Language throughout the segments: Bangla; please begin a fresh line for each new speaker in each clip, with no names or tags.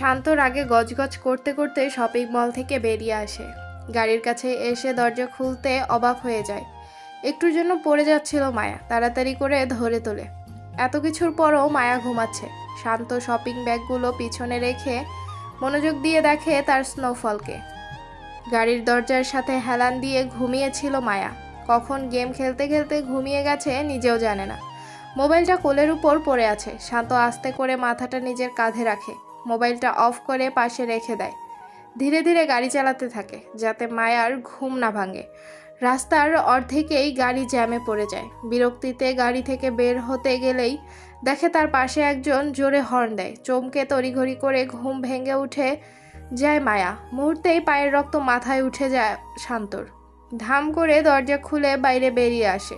শান্তর রাগে গজগজ করতে করতে শপিং মল থেকে বেরিয়ে আসে। গাড়ির কাছে এসে দরজা খুলতে অবাক হয়ে যায়। একটুর জন্য পড়ে যাচ্ছিল মায়া, তাড়াতাড়ি করে ধরে তোলে। এত কিছুর পরও মায়া ঘুমাচ্ছে। শান্ত শপিং ব্যাগগুলো পিছনে রেখে মনোযোগ দিয়ে দেখে তার স্নোফলকে। গাড়ির দরজার সাথে হেলান দিয়ে ঘুমিয়েছিল মায়া। কখন গেম খেলতে খেলতে ঘুমিয়ে গেছে নিজেও জানে না। মোবাইলটা কোলের উপর পড়ে আছে। শান্ত আস্তে করে মাথাটা নিজের কাঁধে রাখে। মোবাইলটা অফ করে পাশে রেখে দেয়। ধীরে ধীরে গাড়ি চালাতে থাকে, যাতে মায়ার ঘুম না ভাঙে। রাস্তার অর্ধেকেই গাড়ি জ্যামে পড়ে যায়। বিরক্তিতে গাড়ি থেকে বের হতে গেলেই দেখে তার পাশে একজন জোরে হর্ন দেয়। চমকে তড়িঘড়ি করে ঘুম ভেঙে উঠে যায় মায়া। মুহূর্তেই পায়ের রক্ত মাথায় উঠে যায় শান্তর। ধাম করে দরজা খুলে বাইরে বেরিয়ে আসে।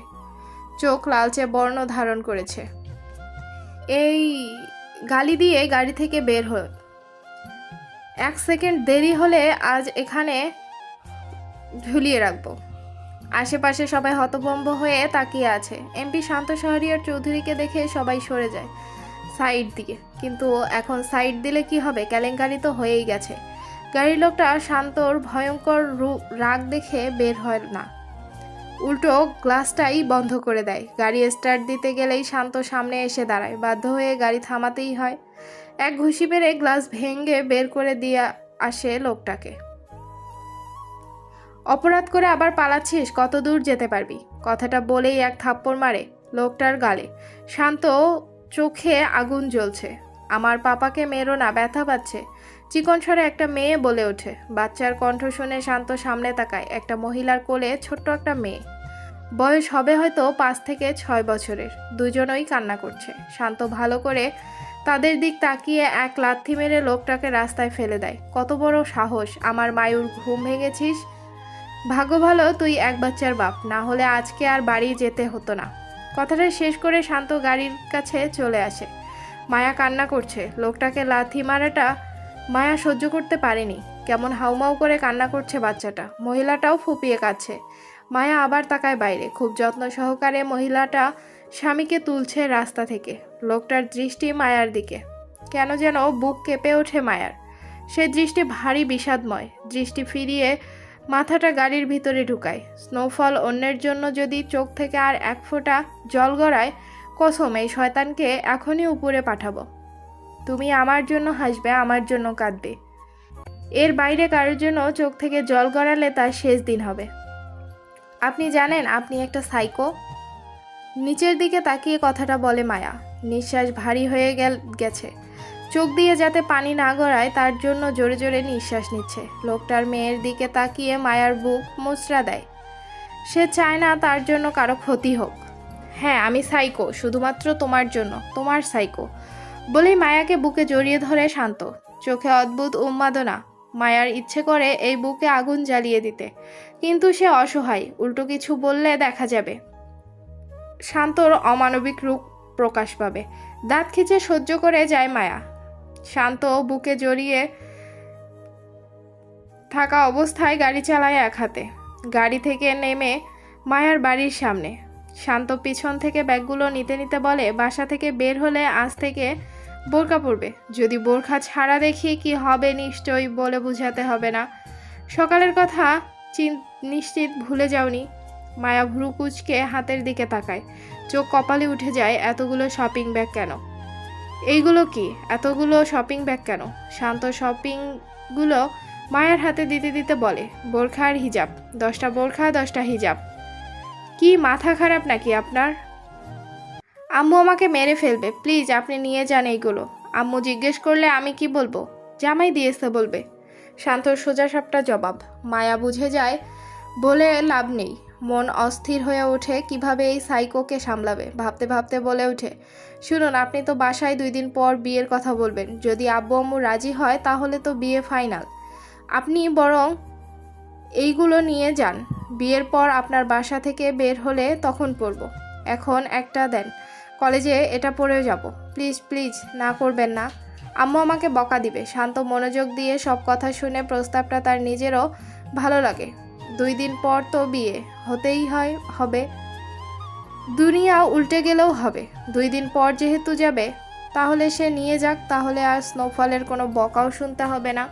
চোখ লালচে বর্ণ ধারণ করেছে। এই গালি দিয়ে গাড়ি থেকে বের হল এক সেকেন্ড দেরি হলে আজ এখানে ঝুলিয়ে রাখব। আশেপাশে সবাই হতভম্ব হয়ে তাকিয়ে আছে। এমপি শান্ত শহরিয়ার চৌধুরীকে দেখে সবাই সরে যায় সাইড দিকে। কিন্তু এখন সাইড দিলে কি হবে? কেলেঙ্কারি তো হয়েই গেছে। গাড়ির লোকটা শান্তর ভয়ঙ্কর রাগ দেখে বের হয় না। উল্টো গ্লাসটাই বন্ধ করে দেয়। গাড়ি স্টার্ট দিতে গেলেই শান্ত সামনে এসে দাঁড়ায়। বাধ্য হয়ে গাড়ি থামাতেই হয়। এক ঘুষি মেরে গ্লাস ভেঙে বের করে দিয়ে আসে লোকটাকে। অপরাধ করে আবার পালাচ্ছিস? কত দূর যেতে পারবি? কথাটা বলেই এক থাপ্পড় মারে লোকটার গালে। শান্ত চোখে আগুন জ্বলছে। আমার পাপাকে মেরো না, ব্যথা পাচ্ছে। চিকন স্বরে একটা মেয়ে বলে ওঠে। বাচ্চার কণ্ঠ শুনে শান্ত সামনে তাকায় একটা মহিলার কোলে ছোট্ট একটা মেয়ে। বয়স হবে হয়তো পাঁচ থেকে ছয় বছরের। দুজনই কান্না করছে। শান্ত ভালো করে তাদের দিক তাকিয়ে এক লাথি মেরে লোকটাকে রাস্তায় ফেলে দেয়। কত বড় সাহস, আমার মায়ুর ঘুম ভেঙেছিস? ভাগ্য ভালো, তুই এক বাচ্চার বাপ। না হলে আজকে আর বাড়ি যেতে হতো না। কথাটা শেষ করে শান্ত গাড়ির কাছে চলে আসে। মায়া কান্না করছে। লোকটাকে লাথি মারাটা মায়া সহ্য করতে পারেনি। কেমন হাউমাউ করে কান্না করছে বাচ্চাটা। মহিলাটাও ফুপিয়ে কাচ্ছে মায়া আবার তাকায় বাইরে। খুব যত্ন সহকারে মহিলাটা স্বামীকে তুলছে রাস্তা থেকে। লোকটার দৃষ্টি মায়ার দিকে। কেন যেন বুক কেঁপে ওঠে মায়ার। সে দৃষ্টি ভারী বিষাদময়। দৃষ্টি ফিরিয়ে মাথাটা গাড়ির ভিতরে ঢুকায়। স্নোফল অন্যের জন্য যদি চোখ থেকে আর এক ফোঁটা জল গড়ায়, কসম, এই শয়তানকে এখনই উপরে পাঠাবো। তুমি আমার জন্য হাসবে, আমার জন্য কাঁদবে। এর বাইরে কারোর জন্য চোখ থেকে জল গড়ালে তার শেষ দিন হবে। আপনি জানেন, আপনি একটা সাইকো। নিচের দিকে তাকিয়ে কথাটা বলে মায়া। নিঃশ্বাস ভারী হয়ে গেল, গেছে। চোখ দিয়ে যাতে পানি না গড়ায়, তার জন্য জোরে জোরে নিঃশ্বাস নিচ্ছে। লোকটার মেয়ের দিকে তাকিয়ে মায়ার বুক মুচড়া দেয়। সে চায় না তার জন্য কারও ক্ষতি হোক। হ্যাঁ আমি সাইকো, শুধুমাত্র তোমার জন্য, তোমার সাইকো। বলেই মায়াকে বুকে জড়িয়ে ধরে শান্ত। চোখে অদ্ভুত উন্মাদনা। মায়ার ইচ্ছে করে এই বুকে আগুন জ্বালিয়ে দিতে। কিন্তু সে অসহায়, উল্টো কিছু বললে দেখা যাবে। শান্তর অমানবিক রূপ প্রকাশ পাবে। দাঁত খিচে সহ্য করে যায় মায়া। শান্ত বুকে জড়িয়ে থাকা অবস্থায় গাড়ি চালায় এক হাতে। গাড়ি থেকে নেমে মায়ার বাড়ির সামনে। শান্ত পিছন থেকে ব্যাগগুলো নিতে নিতে বলে, বাসা থেকে বের হলে আজ থেকে বোরকা পরবে। যদি বোরখা ছাড়া দেখি কি হবে নিশ্চয়ই বলে বুঝাতে হবে না। সকালের কথা নিশ্চিত ভুলে যাওনি। মায়া ভ্রু কুচকে হাতের দিকে তাকায়। চোখ কপালে উঠে যায়, এতগুলো শপিং ব্যাগ কেন? এইগুলো কি? এতগুলো শপিং ব্যাগ কেন? শান্ত শপিংগুলো মায়ের হাতে দিতে দিতে বলে, বোরখা আর হিজাব। দশটা বোরখা, দশটা হিজাব। কি, মাথা খারাপ নাকি আপনার? আম্মু আমাকে মেরে ফেলবে, প্লিজ আপনি নিয়ে যান এইগুলো। আম্মু জিজ্ঞেস করলে আমি কি বলব? জামাই দিয়েছে বলবে। শান্তর সোজা সাপটা জবাব। মায়া বুঝে যায়, বলে লাভ নেই। মন অস্থির হয়ে ওঠে কীভাবে এই সাইকোকে সামলাবে। ভাবতে ভাবতে বলে ওঠে, শুনুন, আপনি তো বাসায় দুই দিন পর বিয়ের কথা বলবেন। যদি আব্বু আম্মু রাজি হয়, তাহলে তো বিয়ে ফাইনাল। আপনি বরং এইগুলো নিয়ে যান। বিয়ের পর আপনার বাসা থেকে বের হলে তখন পরবো। এখন একটা দেন। কলেজে এটা পরেও যাব। প্লিজ প্লিজ, না করবেন না। আম্মু আমাকে বকা দিবে। শান্ত মনোযোগ দিয়ে সব কথা শুনে প্রস্তাবটা তার নিজেরও ভালো লাগে। দুই দিন পর তো বিয়ে। হতেই হয়, হবে। দুনিয়া উল্টে গেলেও হবে। দুই দিন পর যেহেতু যাবে, তাহলে সে নিয়ে যাক, তাহলে আর স্নোফলের কোনো বকাও শুনতে হবে না।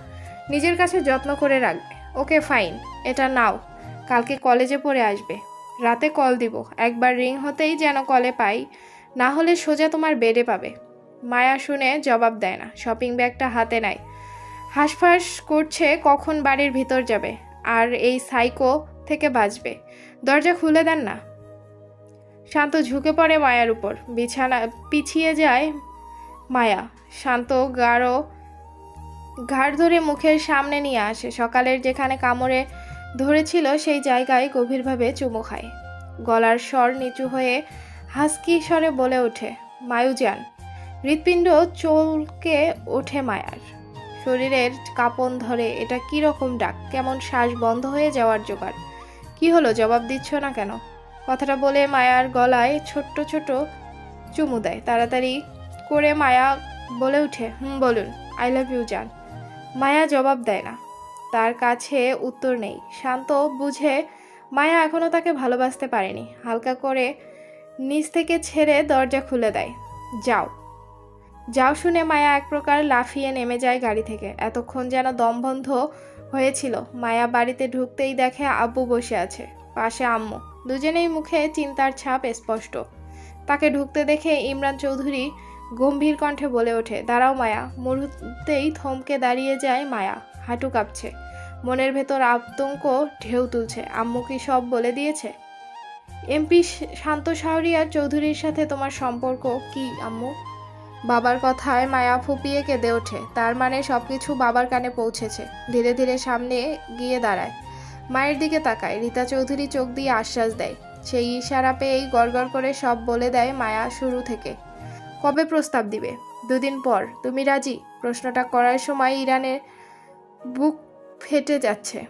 নিজের কাছে যত্ন করে রাখবে। ওকে, ফাইন, এটা নাও। কালকে কলেজে পড়ে আসবে। রাতে কল দিব। একবার রিং হতেই যেন কলে পাই। না হলে সোজা তোমার বেডে পাবে। মায়া শুনে জবাব দেয় না শপিং ব্যাগটা হাতে নেয় হাঁসফাঁস করছে কখন বাড়ির ভিতর যাবে, আর এই সাইকো থেকে বাঁচবে। দরজা খুলে দেন না। শান্ত ঝুঁকে পড়ে মায়ার উপর। বিছানা, পিছিয়ে যায় মায়া। শান্ত গাঢ়, ঘাড় ধরে মুখের সামনে নিয়ে আসে। সকালের যেখানে কামড়ে ধরেছিল সেই জায়গায় গভীরভাবে চুমু খায়। গলার স্বর নিচু হয়ে হাসকি স্বরে বলে ওঠে, মায়ুজান, হৃৎপিণ্ড চলকে ওঠে মায়ার। শরীরের কাঁপন ধরে এটা কি রকম ডাক? কেমন শ্বাস বন্ধ হয়ে যাওয়ার জোগাড়? কি হলো? জবাব দিচ্ছ না কেন? কথাটা বলে মায়ার গলায় ছোট্ট ছোট চুমু দেয়। তাড়াতাড়ি করে মায়া বলে উঠে হুম, বলুন, আই লাভ ইউ, জান। মায়া জবাব দেয় না। তার কাছে উত্তর নেই। শান্ত বুঝে মায়া এখনও তাকে ভালোবাসতে পারেনি। হালকা করে নিচ থেকে ছেড়ে দরজা খুলে দেয়। যাও। যাও শুনে মায়া এক প্রকার লাফিয়ে নেমে যায় গাড়ি থেকে। এতক্ষণ যেন দমবন্ধ হয়েছিল। মায়া বাড়িতে ঢুকতেই দেখে আব্বু বসে আছে। পাশে আম্মু। দুজনেই মুখে চিন্তার ছাপ স্পষ্ট। তাকে ঢুকতে দেখে ইমরান চৌধুরী গম্ভীর কণ্ঠে বলে ওঠে, দাঁড়াও মায়া। মুহূর্তেই থমকে দাঁড়িয়ে যায় মায়া। হাঁটু কাঁপছে। মনের ভেতর আতঙ্ক ঢেউ তুলছে। আম্মু কি সব বলে দিয়েছে? এমপি শান্ত শাহরিয়ার চৌধুরীর সাথে তোমার সম্পর্ক কি, আম্মু? বাবার কথায় মায়া ফুপিয়ে কেঁদে ওঠে। তার মানে সব কিছু বাবার কানে পৌঁছেছে। ধীরে ধীরে সামনে গিয়ে দাঁড়ায়। মায়ের দিকে তাকায়। রীতা চৌধুরী চোখ দিয়ে আশ্বাস দেয়। সেই ইশারা পেয়েই গড়গড় করে সব বলে দেয় মায়া শুরু থেকে। কবে প্রস্তাব দিবে? দুদিন পর। তুমি রাজি? প্রশ্নটা করার সময় ইরানের বুক ফেটে যাচ্ছে।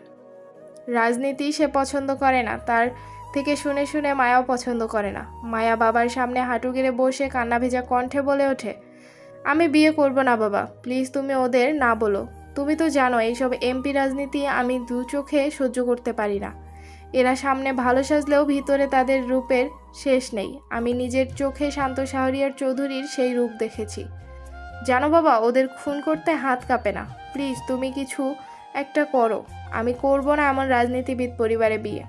রাজনীতি সে পছন্দ করে না। তার থেকে শুনে শুনে মায়াও পছন্দ করে না। মায়া বাবার সামনে হাঁটু গেড়ে বসে কান্না ভেজা কণ্ঠে বলে ওঠে, আমি বিয়ে করব না বাবা, প্লিজ তুমি ওদের না বলো। তুমি তো জানো এইসব এমপি রাজনীতি আমি দু চোখে সহ্য করতে পারি না। এরা সামনে ভালো সাজলেও ভিতরে তাদের রূপের শেষ নেই। আমি নিজের চোখে শান্ত শাহরিয়ার চৌধুরীর সেই রূপ দেখেছি। জানো বাবা, ওদের খুন করতে হাত কাঁপে না। প্লিজ তুমি কিছু একটা করো। আমি করব না এমন রাজনীতিবিদ পরিবারে বিয়ে।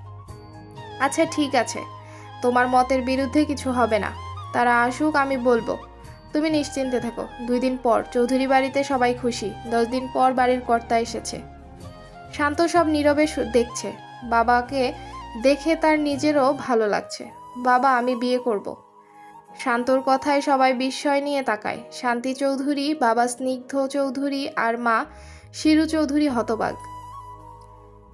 আচ্ছা ঠিক আছে। তোমার মতের বিরুদ্ধে কিছু হবে না। তারা আসুক, আমি বলব। তুমি নিশ্চিন্তে থাকো। দুই দিন পর চৌধুরী বাড়িতে সবাই খুশি। দশ দিন পর বাড়ির কর্তা এসেছে। শান্ত সব নীরবে দেখছে। বাবাকে দেখে তার নিজেরও ভালো লাগছে। বাবা, আমি বিয়ে করব। শান্তর কথায় সবাই বিস্ময় নিয়ে তাকায়। শান্তি চৌধুরী, বাবা স্নিগ্ধ চৌধুরী আর মা শিরু চৌধুরী হতবাক।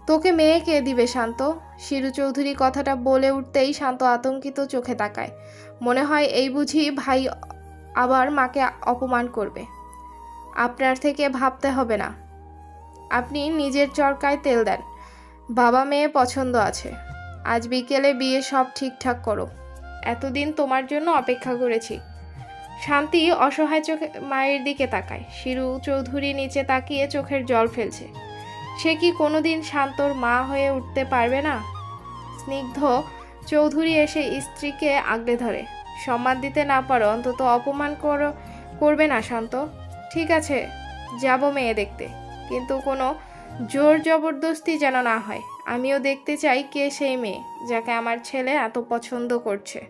তোকে মেয়ে কে দিবে, শান্ত? শিরু চৌধুরী কথাটা বলে উঠতেই শান্ত আতঙ্কিত চোখে তাকায়। মনে হয় এই বুঝি ভাই আবার মাকে অপমান করবে। আপনার থেকে ভাবতে হবে না। আপনি নিজের চরকায় তেল দেন। বাবা মেয়ে পছন্দ আছে। আজ বিকেলে বিয়ে সব ঠিকঠাক করো। এতদিন তোমার জন্য অপেক্ষা করেছি। শান্তি অসহায় চোখে মায়ের দিকে তাকায়। শিরু চৌধুরী নিচে তাকিয়ে চোখের জল ফেলছে। সে কি কোনোদিন শান্তর মা হয়ে উঠতে পারবে না? স্নিগ্ধ চৌধুরী এসে স্ত্রীকে আগলে ধরে। সম্মান দিতে না পারো, অন্তত অপমান করো, করবে না শান্ত। ঠিক আছে, যাব মেয়ে দেখতে। কিন্তু কোনো জোর জবরদস্তি যেন না হয়। আমিও দেখতে চাই কে সেই মেয়ে, যাকে আমার ছেলে এত পছন্দ করছে।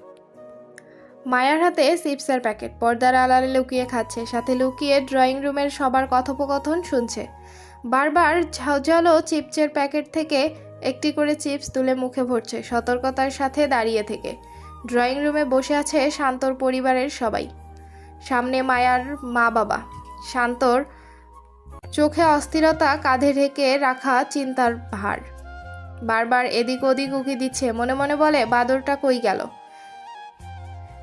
মায়ার হাতে চিপসের প্যাকেট। পর্দার আড়ালে লুকিয়ে খাচ্ছে, সাথে লুকিয়ে ড্রয়িং রুমের সবার কথোপকথন শুনছে। বারবার ঝাউঝালো চিপসের প্যাকেট থেকে একটি করে চিপস তুলে মুখে ভরছে সতর্কতার সাথে দাঁড়িয়ে থেকে। ড্রয়িং রুমে বসে আছে শান্তর পরিবারের সবাই। সামনে মায়ার মা বাবা শান্তর চোখে অস্থিরতা কাঁধে ঢেকে রাখা চিন্তার ভার। বারবার এদিক ওদিক উকি দিচ্ছে, মনে মনে বলে, বাদরটা কই গেল?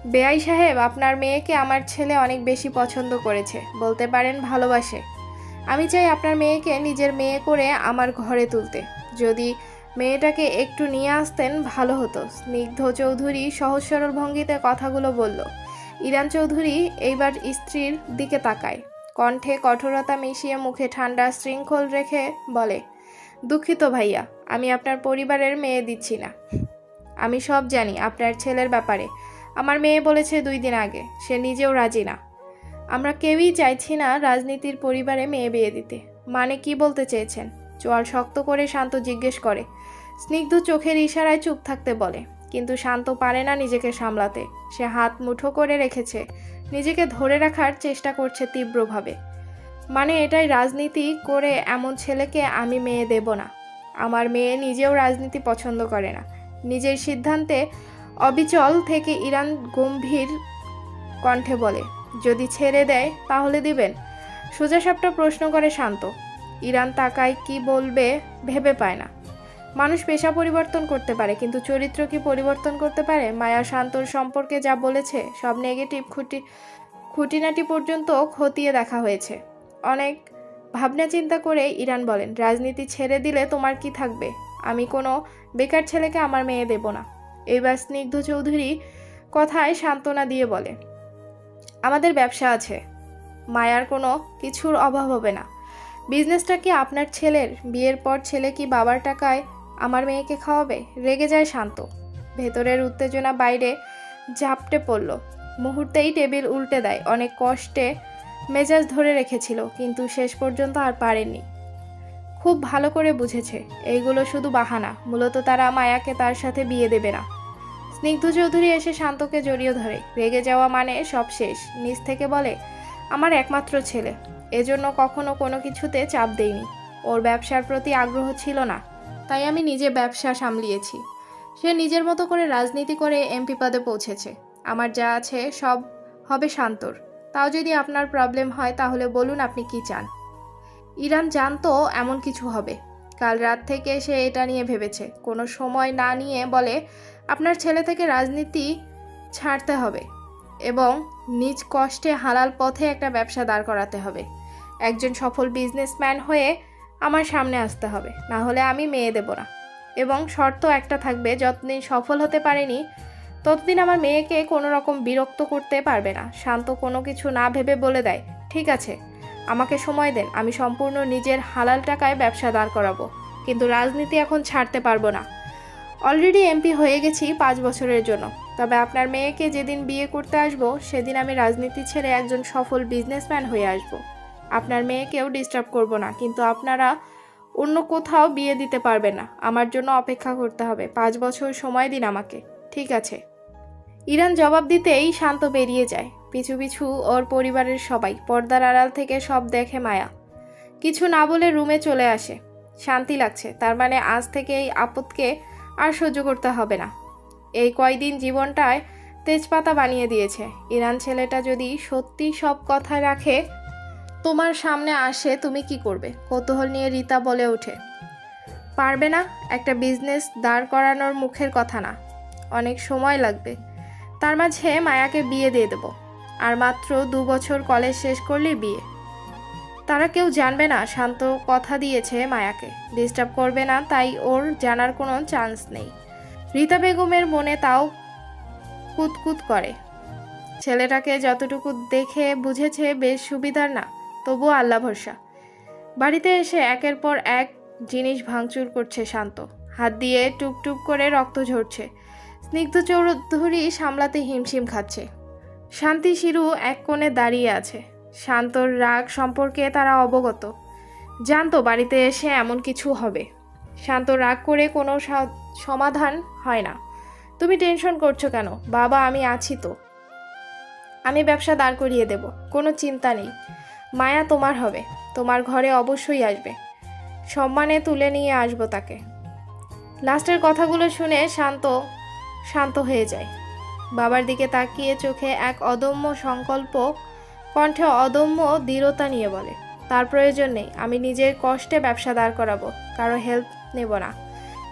বেআই সাহেব, আপনার মেয়েকে আমার ছেলে অনেক বেশি পছন্দ করেছে। বলতে পারেন ভালোবাসে। আমি চাই আপনার মেয়েকে নিজের মেয়ে করে আমার ঘরে তুলতে। যদি মেয়েটাকে একটু নিয়ে আসতেন, ভালো হতো। স্নিগ্ধ চৌধুরী সহজ সরল ভঙ্গিতে কথাগুলো বলল। ইরান চৌধুরী এইবার স্ত্রীর দিকে তাকায়। কণ্ঠে কঠোরতা মিশিয়ে মুখে ঠান্ডা শৃঙ্খল রেখে বলে, দুঃখিত ভাইয়া, আমি আপনার পরিবারের মেয়ে দিচ্ছি না। আমি সব জানি আপনার ছেলের ব্যাপারে। আমার মেয়ে বলেছে দুই দিন আগে। সে নিজেও রাজি না। আমরা কেউই চাইছি না রাজনীতির পরিবারে মেয়ে বিয়ে দিতে। মানে কি বলতে চেয়েছেন? চোয়াল শক্ত করে শান্ত জিজ্ঞেস করে। স্নিগ্ধ চোখের ইশারায় চুপ থাকতে বলে, কিন্তু শান্ত পারে না নিজেকে সামলাতে। সে হাত মুঠো করে রেখেছে, নিজেকে ধরে রাখার চেষ্টা করছে তীব্রভাবে। মানে এটাই রাজনীতি করে এমন ছেলেকে আমি মেয়ে দেব না। আমার মেয়ে নিজেও রাজনীতি পছন্দ করে না। নিজের সিদ্ধান্তে অবিচল থেকে ইরান গম্ভীর কণ্ঠে বলে যদি ছেড়ে দেয়, তাহলে দিবেন। সোজাসাপটা প্রশ্ন করে শান্ত। ইরান তাকায় কি বলবে ভেবে পায় না। মানুষ পেশা পরিবর্তন করতে পারে, কিন্তু চরিত্র কি পরিবর্তন করতে পারে? মায়া শান্তর সম্পর্কে যা বলেছে, সব নেগেটিভ খুঁটি খুঁটিনাটি পর্যন্ত খতিয়ে দেখা হয়েছে। অনেক ভাবনা চিন্তা করে ইরান বলেন, রাজনীতি ছেড়ে দিলে তোমার কি থাকবে? আমি কোনো বেকার ছেলেকে আমার মেয়ে দেব না। এইবার স্নিগ্ধ চৌধুরী কথায় সান্ত্বনা দিয়ে বলে আমাদের ব্যবসা আছে। মায়ার কোনো কিছুর অভাব হবে না। বিজনেসটা কি আপনার ছেলের? বিয়ের পর ছেলে কি বাবার টাকায় আমার মেয়েকে খাওয়াবে? রেগে যায় শান্ত। ভেতরের উত্তেজনা বাইরে ঝাপটে পড়ল। মুহূর্তেই টেবিল উল্টে দেয়। অনেক কষ্টে মেজাজ ধরে রেখেছিল, কিন্তু শেষ পর্যন্ত আর পারেনি। খুব ভালো করে বুঝেছে, এইগুলো শুধু বাহানা। মূলত তারা মায়াকে তার সাথে বিয়ে দেবে না। স্নিগ্ধ চৌধুরী এসে শান্তকে জড়িয়ে ধরে। রেগে যাওয়া মানে সব শেষ। নিজ থেকে বলে, আমার একমাত্র ছেলে। এজন্য কখনো কোনো কিছুতে চাপ দেইনি। ওর ব্যবসার প্রতি আগ্রহ ছিল না। তাই আমি নিজে ব্যবসা সামলিয়েছি। সে নিজের মতো করে রাজনীতি করে এমপি পদে পৌঁছেছে। আমার যা আছে সব হবে শান্তর। তাও যদি আপনার প্রবলেম হয়, তাহলে বলুন আপনি কি চান? ইরান জানতো এমন কিছু হবে। কাল রাত থেকে সে এটা নিয়ে ভেবেছে। কোনো সময় না নিয়ে বলে আপনার ছেলে থেকে রাজনীতি ছাড়তে হবে এবং নিজ কষ্টে হালাল পথে একটা ব্যবসা দাঁড় করাতে হবে। একজন সফল বিজনেসম্যান হয়ে আমার সামনে আসতে হবে, না হলে আমি মেয়ে দেব না। এবং শর্ত একটা থাকবে, যতদিন সফল হতে পারেনি, ততদিন আমার মেয়েকে কোনো রকম বিরক্ত করতে পারবে না। শান্ত কোনো কিছু না ভেবে বলে দেয়, ঠিক আছে, আমাকে সময় দেন, আমি সম্পূর্ণ নিজের হালাল টাকায় ব্যবসা দাঁড় করাবো। কিন্তু রাজনীতি এখন ছাড়তে পারব না। অলরেডি এমপি হয়ে গেছি পাঁচ বছরের জন্য। তবে আপনার মেয়েকে যেদিন বিয়ে করতে আসব, সেদিন আমি রাজনীতি ছেড়ে একজন সফল বিজনেসম্যান হয়ে আসব। আপনার মেয়েকেও ডিস্টার্ব করব না, কিন্তু আপনারা অন্য কোথাও বিয়ে দিতে পারবে না। আমার জন্য অপেক্ষা করতে হবে। পাঁচ বছর সময় দিন আমাকে, ঠিক আছে? ইরান জবাব দিতেই শান্ত বেরিয়ে যায়। পিছু পিছু ওর পরিবারের সবাই, পর্দার আড়াল থেকে সব দেখে মায়া। কিছু না বলে রুমে চলে আসে। শান্তি লাগছে, তার মানে আজ থেকে এই আপদকে আর সহ্য করতে হবে না। এই কয়দিন জীবনটায় তেজপাতা বানিয়ে দিয়েছে। ইরান ছেলেটা যদি সত্যি সব কথা রাখে, তোমার সামনে আসে তুমি কি করবে? কৌতূহল নিয়ে রীতা বলে ওঠে। পারবে না, একটা বিজনেস দাঁড় করানোর মুখের কথা না। অনেক সময় লাগবে। তার মাঝে মায়াকে বিয়ে দিয়ে দেব। আর মাত্র দু বছর কলেজ শেষ করলেই বিয়ে। তারা কেউ জানবে না, শান্ত কথা দিয়েছে মায়াকে। ডিস্টার্ব করবে না, তাই ওর জানার কোনো চান্স নেই। রীতা বেগমের মনে তাও কুতকুত করে। ছেলেটাকে যতটুকু দেখে বুঝেছে, বেশ সুবিধার না, তবুও আল্লাহ ভরসা। বাড়িতে এসে একের পর এক জিনিস ভাঙচুর করছে শান্ত। হাত দিয়ে টুপটুপ করে রক্ত ঝরছে। স্নিগ্ধ চৌধুরী সামলাতে হিমশিম খাচ্ছে। শান্তি শিরু এক কোণে দাঁড়িয়ে আছে। শান্তর রাগ সম্পর্কে তারা অবগত। জানতো বাড়িতে এসে এমন কিছু হবে। শান্ত রাগ করে কোনো সমাধান হয় না। তুমি টেনশন করছ কেন? বাবা, আমি আছি তো। আমি ব্যবসা দাঁড় করিয়ে দেব। কোনো চিন্তা নেই। মায়া তোমার হবে। তোমার ঘরে অবশ্যই আসবে। সম্মানে তুলে নিয়ে আসব তাকে। লাস্টের কথাগুলো শুনে শান্ত শান্ত হয়ে যায়। বাবার দিকে তাকিয়ে চোখে এক অদম্য সংকল্প কণ্ঠে অদম্য দৃঢ়তা নিয়ে বলে, তার প্রয়োজন নেই, আমি নিজের কষ্টে ব্যবসা দাঁড় করাবো, কারও হেল্প নেব না।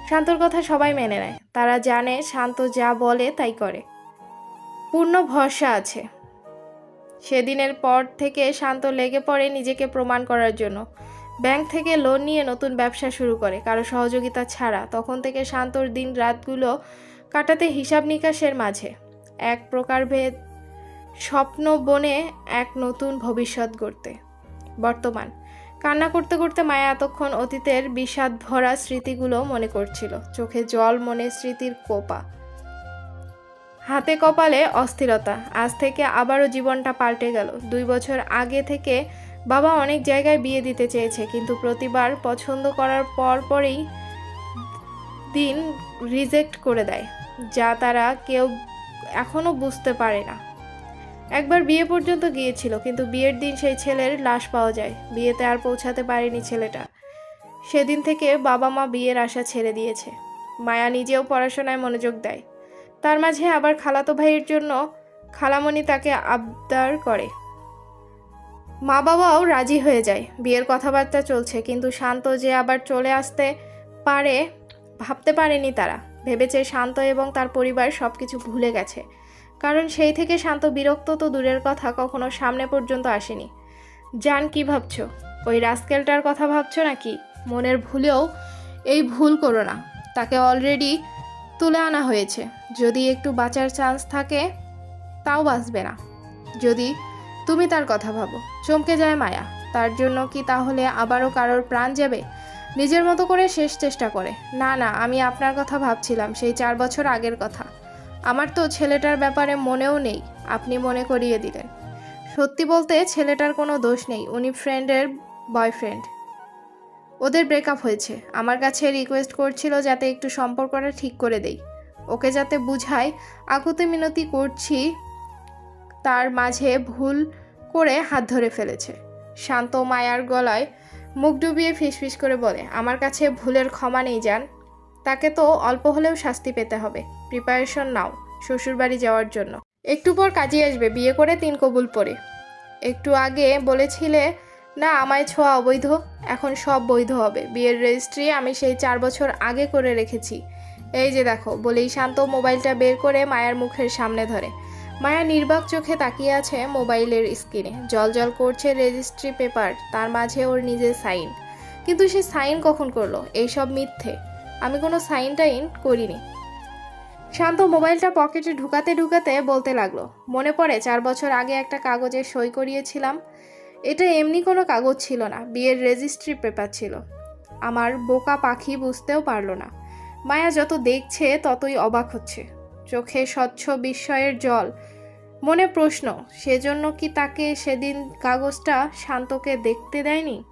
শান্তর কথা সবাই মেনে নেয়, তারা জানে শান্ত যা বলে তাই করে। পূর্ণ ভরসা আছে। সেদিনের পর থেকে শান্ত লেগে পড়ে নিজেকে প্রমাণ করার জন্য। ব্যাংক থেকে লোন নিয়ে নতুন ব্যবসা শুরু করে, কারও সহযোগিতা ছাড়া। তখন থেকে শান্তর দিন রাতগুলো কাটাতে হিসাব নিকাশের মাঝে। এক প্রকার ভেদ স্বপ্ন বনে এক নতুন ভবিষ্যৎ গড়তে। বর্তমান, কান্না করতে করতে মায়া এতক্ষণ অতীতের বিষাদ ভরা স্মৃতিগুলো মনে করছিল। চোখে জল, মনে স্মৃতির কোপা। হাতে কপালে অস্থিরতা। আজ থেকে আবারও জীবনটা পাল্টে গেল। দুই বছর আগে থেকে বাবা অনেক জায়গায় বিয়ে দিতে চেয়েছে, কিন্তু প্রতিবার পছন্দ করার পর পরেই দিন রিজেক্ট করে দেয়, যা তারা কেউ এখনও বুঝতে পারে না। একবার বিয়ে পর্যন্ত গিয়েছিল, কিন্তু বিয়ের দিন সেই ছেলের লাশ পাওয়া যায়। বিয়েতে আর পৌঁছাতে পারেনি ছেলেটা। সেদিন থেকে বাবা মা বিয়ের আশা ছেড়ে দিয়েছে। মায়া নিজেও পড়াশোনায় মনোযোগ দেয়। তার মাঝে আবার খালাতো ভাইয়ের জন্য খালামণি তাকে আবদার করে। মা বাবাও রাজি হয়ে যায়। বিয়ের কথাবার্তা চলছে, কিন্তু শান্ত যে আবার চলে আসতে পারে, ভাবতে পারেনি তারা। ভেবেছে শান্ত এবং তার পরিবার সব কিছু ভুলে গেছে। কারণ সেই থেকে শান্ত বিরক্ত তো দূরের কথা কখনো সামনে পর্যন্ত আসেনি। জান, কি ভাবছ? ওই রাস্কেলটার কথা ভাবছ নাকি? মনের ভুলেও এই ভুল করো না। তাকে অলরেডি তুলে আনা হয়েছে। যদি একটু বাঁচার চান্স থাকে, তাও বাঁচবে না। যদি তুমি তার কথা ভাবো। চমকে যায় মায়া। তার জন্য কি তাহলে আবারও কারোর প্রাণ যাবে? নিজের মতো করে শেষ চেষ্টা করে। না না, আমি আপনার কথা ভাবছিলাম, সেই চার বছর আগের কথা। আমার তো ছেলেটার ব্যাপারে মনেও নেই, আপনি মনে করিয়ে দিলেন। সত্যি বলতে ছেলেটার কোনো দোষ নেই, উনি ফ্রেন্ডের বয়ফ্রেন্ড ওদের ব্রেকআপ হয়েছে। আমার কাছে রিকোয়েস্ট করছিল যাতে একটু সম্পর্কটা ঠিক করে দেই। ওকে যাতে বুঝাই, আকুতি মিনতি করছি, তার মাঝে ভুল করে হাত ধরে ফেলেছে। শান্ত মায়ার গলায় মুখ ডুবিয়ে ফিসফিস করে বলে, আমার কাছে ভুলের ক্ষমা নেই যান তাকে তো অল্প হলেও শাস্তি পেতে হবে। প্রিপারেশন নাও, শ্বশুরবাড়ি যাওয়ার জন্য। একটু পর কাজে আসবে, বিয়ে করে তিন কবুল পরে। একটু আগে বলেছিলে, না, আমায় ছোঁয়া অবৈধ, এখন সব বৈধ হবে। বিয়ের রেজিস্ট্রি আমি সেই চার বছর আগে করে রেখেছি। এই যে দেখো, বলেই শান্ত মোবাইলটা বের করে মায়ার মুখের সামনে ধরে। মায়া নির্বাক চোখে তাকিয়ে আছে মোবাইলের স্ক্রিনে। জল জল করছে রেজিস্ট্রি পেপার তার মাঝে ওর নিজের সাইন কিন্তু সে সাইন কখন করল? এইসব মিথ্যে। আমি কোনো সাইন টাইন করিনি। শান্ত মোবাইলটা পকেটে ঢুকাতে ঢুকাতে বলতে লাগল, মনে পড়ে, চার বছর আগে একটা কাগজে সই করিয়েছিলাম। এটা এমনি কোনো কাগজ ছিল না, বিয়ের রেজিস্ট্রি পেপার ছিল। আমার বোকা পাখি বুঝতেও পারল না। মায়া যত দেখছে, ততই অবাক হচ্ছে। চোখে স্বচ্ছ বিস্ময়ের জল। মনে প্রশ্ন, সেজন্য কি তাকে সেদিন কাগজটা শান্তকে দেখতে দেয়নি?